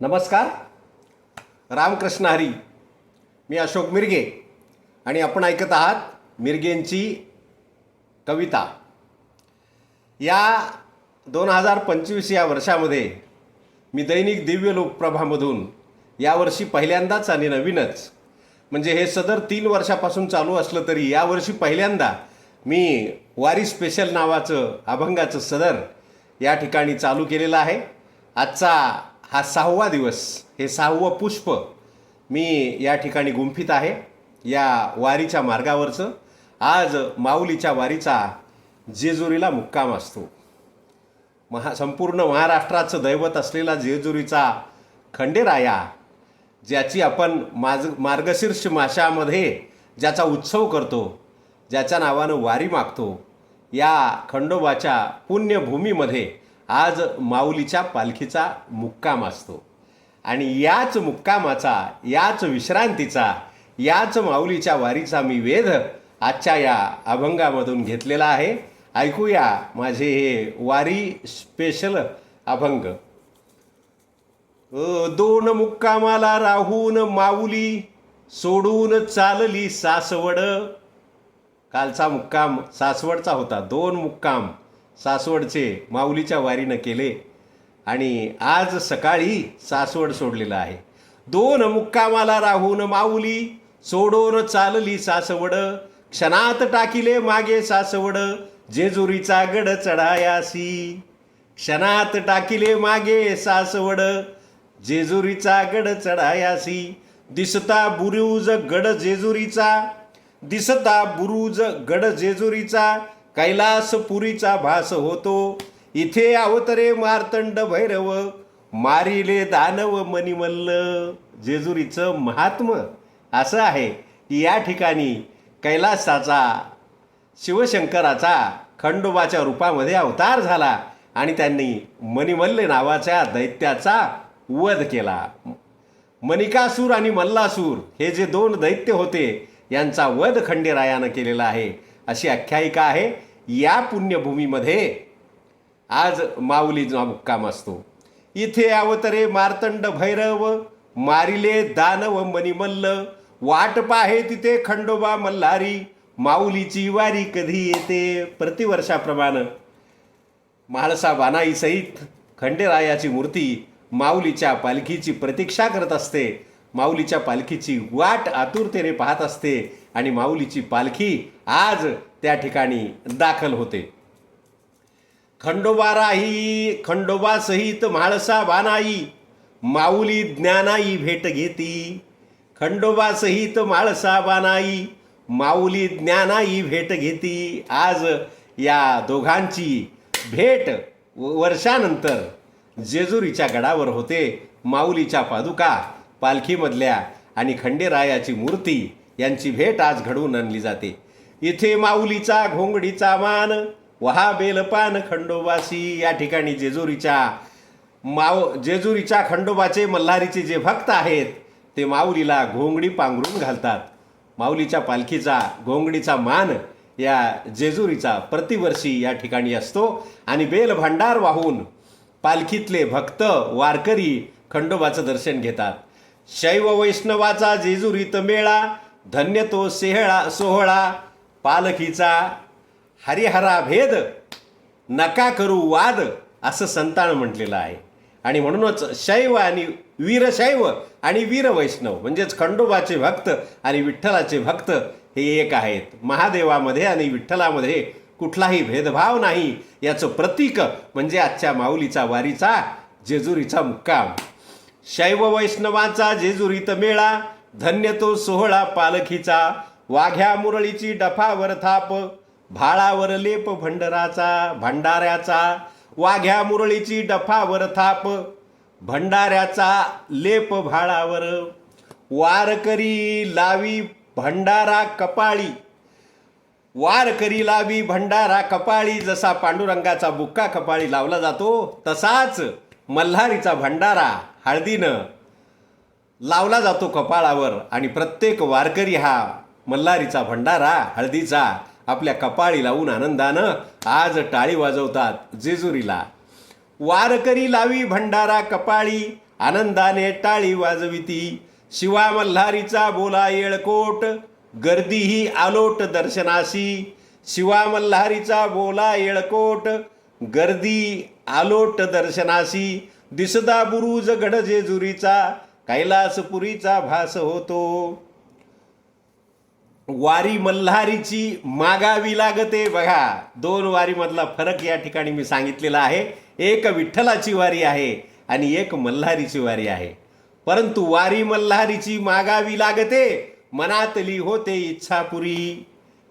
नमस्कार. रामकृष्ण हरी. मी अशोक मिरगे आणि आपण ऐकत आहात मिरगेंची कविता. या दोन हजार पंचवीस या वर्षामध्ये मी दैनिक दिव्य लोकप्रभामधून यावर्षी पहिल्यांदाच आणि नवीनच म्हणजे हे सदर तीन वर्षापासून चालू असलं तरी यावर्षी पहिल्यांदा मी वारी स्पेशल नावाचं अभंगाचं सदर या ठिकाणी चालू केलेलं आहे. आजचा हा सहावा दिवस हे सहावं पुष्प मी या ठिकाणी गुंफित आहे या वारीच्या मार्गावरचं. आज माऊलीच्या वारीचा जेजुरीला मुक्काम असतो. महा संपूर्ण महाराष्ट्राचं दैवत असलेला जेजुरीचा खंडेराया ज्याची आपण माज मार्गशीर्ष माशामध्ये ज्याचा उत्सव करतो ज्याच्या नावानं वारी मागतो या खंडोबाच्या पुण्यभूमीमध्ये आज माऊलीच्या पालखीचा मुक्काम असतो. आणि याच मुक्कामाचा याच विश्रांतीचा याच माऊलीच्या वारीचा मी वेध आजच्या या अभंगामधून घेतलेला आहे. ऐकूया माझे हे वारी स्पेशल अभंग. दोन मुक्कामाला राहून माऊली सोडून चालली सासवड. कालचा मुक्काम सासवडचा होता दोन मुक्काम. सासवडचे माऊलीच्या वारीनं केले आणि आज सकाळी सासवड सोडलेलं आहे. दोन मुक्कामाला राहून माऊली सोडून चालली सासवड क्षणात टाकिले मागे सासवड जेजुरीचा गड चढायासी. क्षणात टाकिले मागे सासवड जेजुरीचा गड चढायासी. दिसता बुरुज गड जेजुरीचा दिसता बुरुज गड जेजुरीचा कैलासपुरीचा भास होतो. इथे अवतरे मार्तंड भैरव मारिले दानव मणिमल्ल जेजुरीचं महात्म. असं आहे की या ठिकाणी कैलासाचा शिवशंकराचा खंडोबाच्या रूपामध्ये अवतार झाला आणि त्यांनी मणिमल्ल नावाच्या दैत्याचा वध केला. मणिकासूर आणि मल्लासूर हे जे दोन दैत्य होते यांचा वध खंडेरायानं केलेला आहे. अशी आख्यायिका आहे. या पुण्यभूमीमध्ये आज माऊलीचा मुक्काम असतो. इथे अवतरे मार्तंड भैरव मारिले दानव मणिमल्ल वाट पाहे तिथे खंडोबा मल्हारी माऊलीची वारी कधी येते प्रतिवर्षाप्रमाणे. म्हाळसा बानाईसहित खंडेरायाची मूर्ती माऊलीच्या पालखीची प्रतीक्षा करत असते. माऊलीच्या पालखीची वाट आतुरतेने पाहत असते. आणि माऊलीची पालखी आज त्या ठिकाणी दाखल होते. खंडोबाराही खंडोबा सहित म्हाळसा बानाई माऊली ज्ञानाई भेट घेती. खंडोबा सहित म्हाळसा बानाई माऊली ज्ञानाई भेट घेती. आज या दोघांची भेट व- वर्षानंतर जेजुरीच्या गडावर होते. माऊलीच्या पादुका पालखीमधल्या आणि खंडेरायाची मूर्ती यांची भेट आज घडवून आणली जाते. इथे माऊलीचा घोंगडीचा मान वहा बेलपान खंडोबासी या ठिकाणी जेजुरीच्या माव जेजुरीच्या खंडोबाचे मल्हारीचे जे भक्त आहेत ते माऊलीला घोंगडी पांघरून घालतात. माऊलीच्या पालखीचा घोंगडीचा मान या जेजुरीचा प्रतिवर्षी या ठिकाणी असतो आणि बेल भांडार वाहून पालखीतले भक्त वारकरी खंडोबाचं दर्शन घेतात. शैव वैष्णवाचा जेजुरीत मेळा धन्य तो सेहळा सोहळा पालखीचा हरिहरा भेद नका करू वाद असं संतान म्हटलेलं आहे. आणि म्हणूनच शैव आणि वीरशैव आणि वीरवैष्णव म्हणजेच खंडोबाचे भक्त आणि विठ्ठलाचे भक्त हे एक आहेत. महादेवामध्ये आणि विठ्ठलामध्ये कुठलाही भेदभाव नाही. याचं प्रतीक म्हणजे आजच्या माऊलीचा वारीचा जेजुरीचा मुक्काम. शैव वैष्णवाचा जेजुरीत मेळा धन्य तो सोहळा पालखीचा. वाघ्या मुरळीची डफावर थाप भाळावर लेप भंडराचा भंडाऱ्याचा. वाघ्या मुरळीची डफावर थाप भंडाऱ्याचा लेप भाळावर. वारकरी लावी भंडारा कपाळी. वार करी लावी भंडारा कपाळी. जसा पांडुरंगाचा बुक्का कपाळी लावला जातो तसाच मल्हारीचा भंडारा हळदीनं लावला जातो कपाळावर आणि प्रत्येक वारकरी हा मल्हारीचा भंडारा हळदीचा आपल्या कपाळी लावून आनंदानं आज टाळी वाजवतात जेजुरीला. वारकरी लावी भंडारा कपाळी आनंदाने टाळी वाजविती. शिवा मल्हारीचा बोला येळकोट गर्दी ही आलोट दर्शनाशी. शिवा मल्हारीचा बोला येळकोट गर्दी आलोट दर्शनाशी. दिसदा बुरुज गड जेजुरीचा कैलासपुरीचा भास होतो. वारी मल्हारीची मागावी लागते. बघा दोन वारीमधला फरक या ठिकाणी मी सांगितलेला आहे. एक विठ्ठलाची वारी आहे आणि एक मल्हारीची वारी आहे. परंतु वारी मल्हारीची मागावी लागते. मनातली होते इच्छापुरी.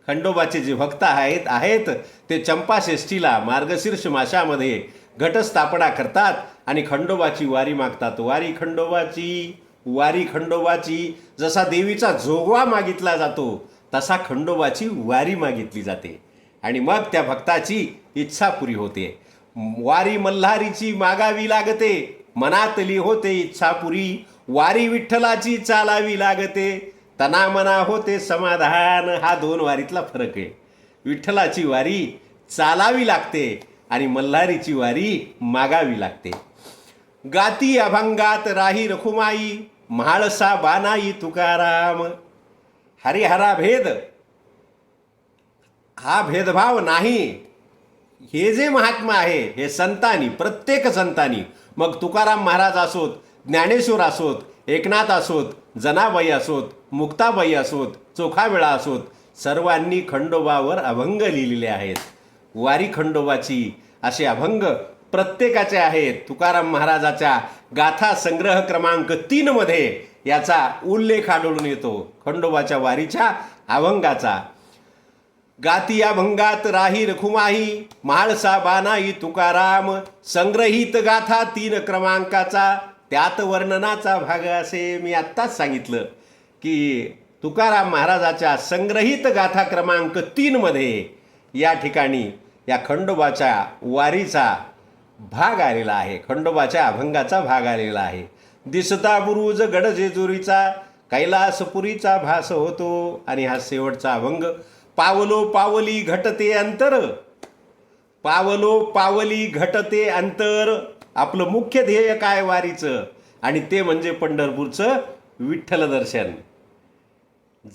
खंडोबाचे जे भक्त आहेत आहेत ते चंपाषष्ठीला मार्गशीर्ष माशामध्ये घटस्थापना करतात. आणि खंडोबाची वारी मागतात. वारी खंडोबाची वारी खंडोबाची. जसा देवीचा जोगवा मागितला जातो तसा खंडोबाची वारी मागितली जाते. आणि मग त्या भक्ताची इच्छा पुरी होते. वारी मल्हारीची मागावी लागते मनातली होते इच्छा पुरी. वारी विठ्ठलाची चालावी लागते तना मना होते समाधान. हा दोन वारीतला फरक आहे. विठ्ठलाची वारी चालावी लागते आणि मल्हारीची वारी मागावी लागते. गाती अभंगात राही रखुमाई म्हाळसा बानाई तुकाराम. हरिहरा भेद. हा भेदभाव नाही. हे जे महात्मा आहे हे संतांनी प्रत्येक संतांनी मग तुकाराम महाराज असोत ज्ञानेश्वर असोत एकनाथ असोत जनाबाई असोत मुक्ताबाई असोत चोखावेळा असोत सर्वांनी खंडोबावर अभंग लिहिलेले आहेत. वारी खंडोबाची असे अभंग प्रत्येकाचे आहेत. तुकाराम महाराजाच्या गाथा संग्रह क्रमांक तीनमध्ये याचा उल्लेख आढळून येतो. खंडोबाच्या वारीच्या अभंगाचा. गाती अभंगात राही रखुमाही म्हाळसा बानाई तुकाराम संग्रहित गाथा तीन क्रमांकाचा. त्यात वर्णनाचा भाग असे मी आत्ताच सांगितलं की तुकाराम महाराजाच्या संग्रहित गाथा क्रमांक तीनमध्ये या ठिकाणी या खंडोबाच्या वारीचा भाग आलेला आहे. खंडोबाच्या अभंगाचा भाग आलेला आहे. दिसता बुरुज गड जेजुरीचा कैलासपुरीचा भास होतो आणि हा शेवटचा अभंग. पावलो पावली घटते अंतर. पावलो पावली घटते अंतर. आपलं मुख्य ध्येय काय वारीचं? आणि ते म्हणजे पंढरपूरचं विठ्ठल दर्शन.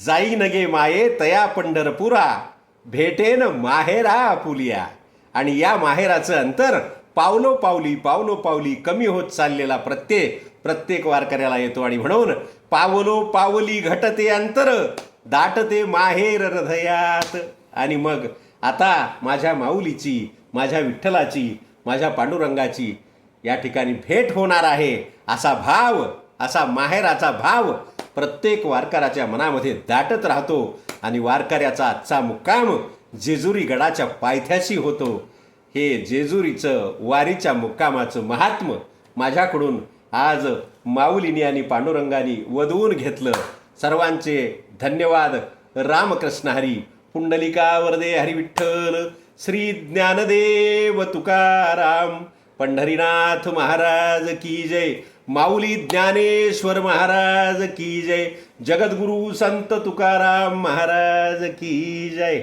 जाई नगे माये तया पंढरपुरा भेटेन माहेरा आपुलिया आणि या माहेराचं अंतर पावलो पावली पावलो पावली कमी होत चाललेला प्रत्येक प्रत्येक वारकऱ्याला येतो आणि म्हणून पावलो पावली घटते अंतर दाटते माहेर हृदयात. आणि मग आता माझ्या माऊलीची माझ्या विठ्ठलाची माझ्या पांडुरंगाची या ठिकाणी भेट होणार आहे असा भाव असा माहेराचा भाव प्रत्येक वारकऱ्याच्या मनामध्ये दाटत राहतो आणि वारकऱ्याचा आजचा मुक्काम जेजुरी गडाच्या पायथ्याशी होतो. हे जेजुरीचं वारीच्या मुक्कामाचं महात्म माझ्याकडून आज माऊलीनी आणि पांडुरंगानी वधवून घेतलं. सर्वांचे धन्यवाद. रामकृष्ण हरी पुंडलिका वरदे हरी विठ्ठल श्री ज्ञानदेव तुकाराम पंढरीनाथ महाराज की जय माऊली ज्ञानेश्वर महाराज की जय जगद्गुरु संत तुकाराम महाराज की जय.